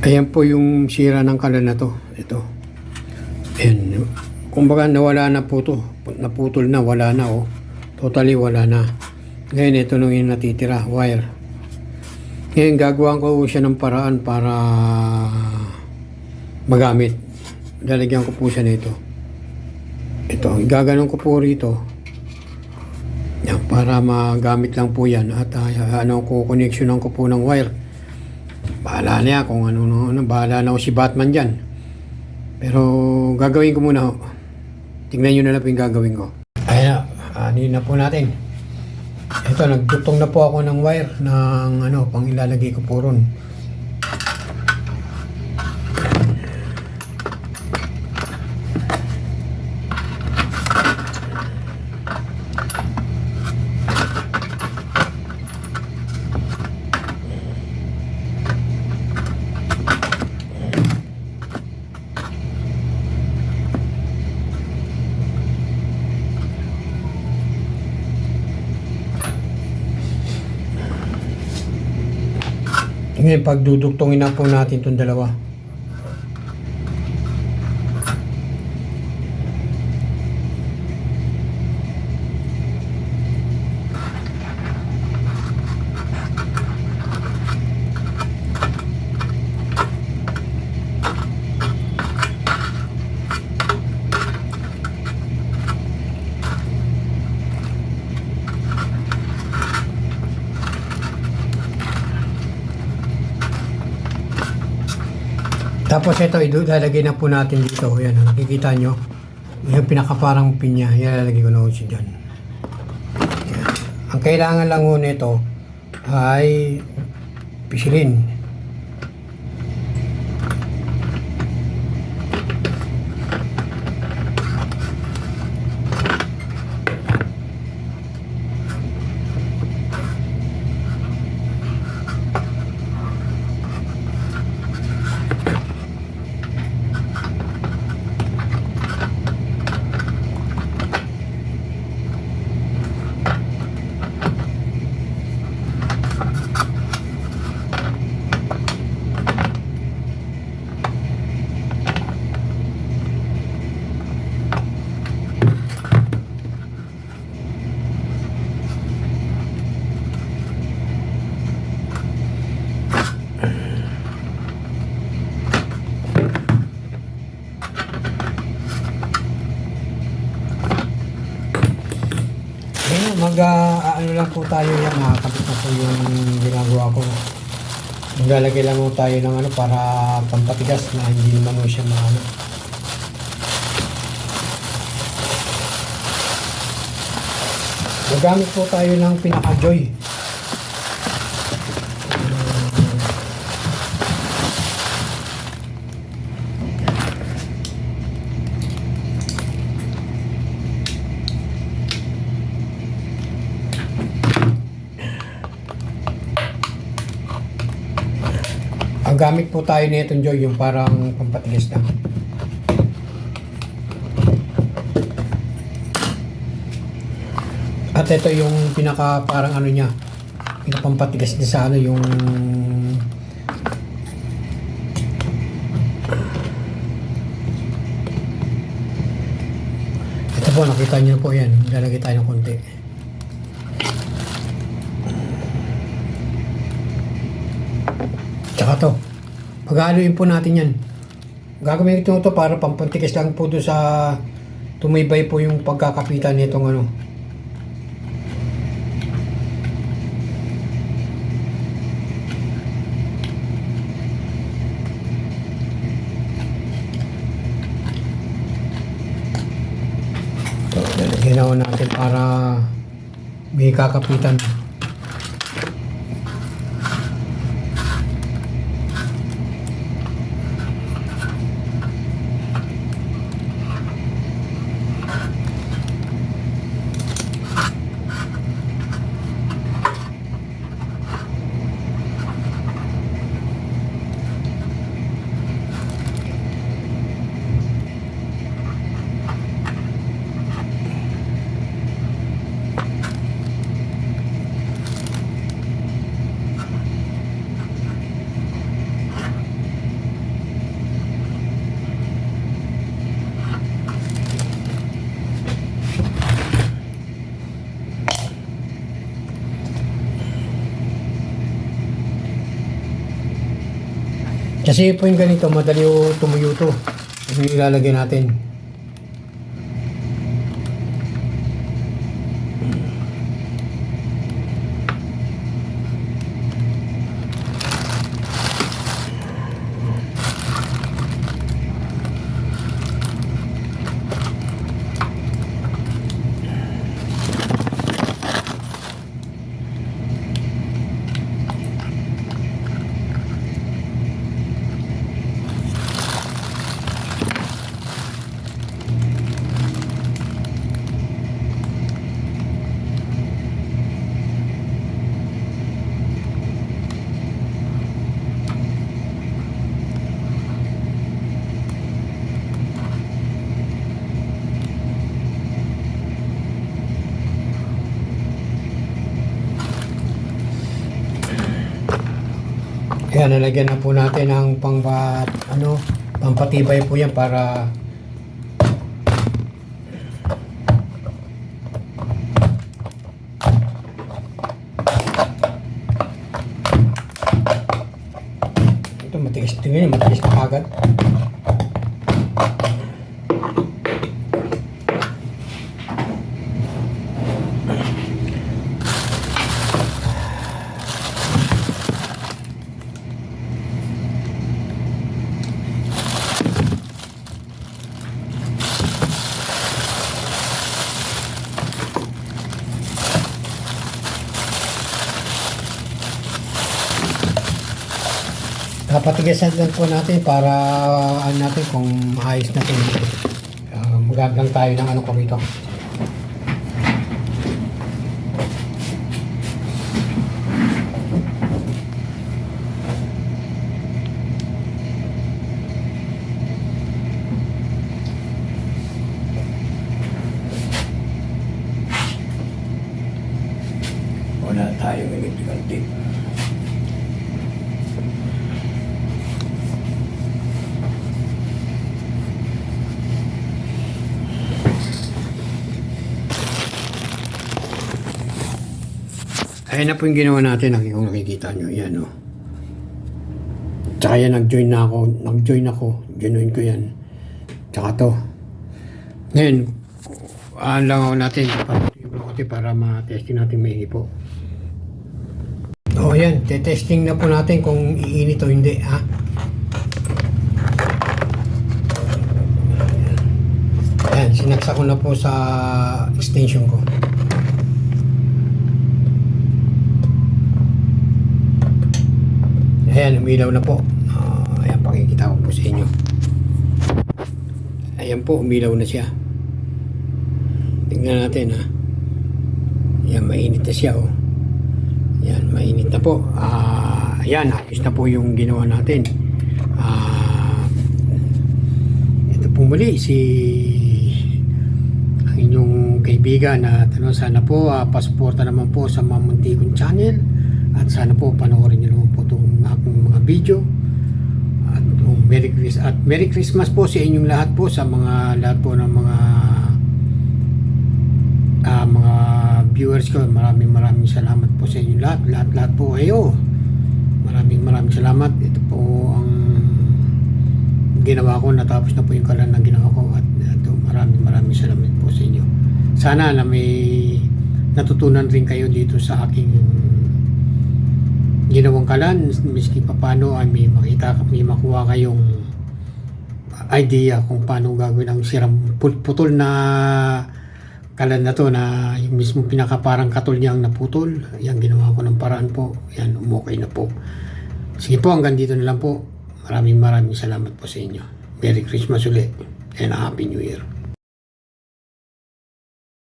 Ayan po yung sira ng kalan na to. Ito. Ayan. Kumbaga nawala na po to. Naputol na, wala na oh. Totally wala na. Ngayon ito nung yung natitira, wire. Ngayon gagawa ko siya ng paraan para magamit. Lalagyan ko po siya nito. Ito, gaganon ko po rito. Yan, para magamit lang po yan. At ah, ano ko, connectionan ko po ng wire. Bahala na yan kung ano, ano, ano bahala na ako si Batman dyan. Pero gagawin ko muna. ho. Tingnan nyo na lang po yung gagawin ko. Ayan na, ano na po natin. Ito, nagdutong na po ako ng wire ng ano, pang ilalagay ko po ron. Ngayon, pagduduktongin na po natin itong dalawa. Tapos ito, ilalagay na po natin dito. Yan, nakikita nyo. Yung pinakaparang pinya, ilalagay ko na po dyan. Yan. Ang kailangan lang ho nito ay pisilin. Lang po tayo yan, nakakabit na po yung ginagawa ko. Maglalagay lang po tayo ng ano para pampatigas na hindi naman siya maano. Magamit po tayo ng pinaka-joy. Ang gamit po tayo nito, Joy, yung parang pampatigas lang. At ito yung pinaka parang ano niya, pinapampatigas niya sa ano yung Ito po, nakita niyo po yan. Lalagay tayo ng konti. Tsaka to, paghaluin po natin yan. Gagawin ito to para pampantigas lang po doon sa tumibay po yung pagkakapitan nitong ano. Na natin para may kakapitan. Kasi po yung ganito, madali tumuyo to. Yung ilalagay natin. Kaya nalagyan na po natin ng pang ano, pampatibay po yan para ito matigas tingnan matigas na kagad Kapatigasan lang po natin para ano natin kung maayos natin. Uh, magaglang tayo ng ano ko rito. Ayan na po yung ginawa natin. Kung nakikita nyo. Yan o. Tsaka yan, nag-join na ako. Nag-join ako. Ginoin ko yan. Tsaka to. Ngayon, aan lang ako natin. Blokote para ma-testing natin may po. O yan, te-testing na po natin kung iinit o hindi. Ha? Ayan, sinaksa ko na po sa extension ko. Ayan, umilaw na po. Ah, ayan, pakikita ko po sa inyo. Ayan po, umilaw na siya. Tingnan natin ha. Ayan, mainit na siya oh. Ayan, mainit na po. Ah, ayan, ayos na po yung ginawa natin. Ah, ito po muli si ang inyong kaibigan at ano, sana po ah, pasuporta naman po sa Mamuntikon Channel at sana po panoorin niyo naman po itong aking mga video. At um, Merry Christmas at Merry Christmas po sa inyong lahat po sa mga lahat po ng mga ah, mga viewers ko maraming maraming salamat po sa inyong lahat. Lahat lahat po kayo. Maraming maraming salamat. Ito po ang ginawa ko. Natapos na po yung kalan na ginawa ko. At ito maraming maraming salamat po sa inyo. Sana na may natutunan rin kayo dito sa aking ginawang kalan miski pa paano ay may makita may makuha kayong idea kung paano gagawin ang siram put- putol na kalan na to na yung mismo pinaka parang katol niyang naputol. Yan ginawa ko ng paraan po. Yan umukay na po. Sige po hanggang dito na lang po. Maraming maraming salamat po sa inyo. Merry Christmas ulit and Happy New Year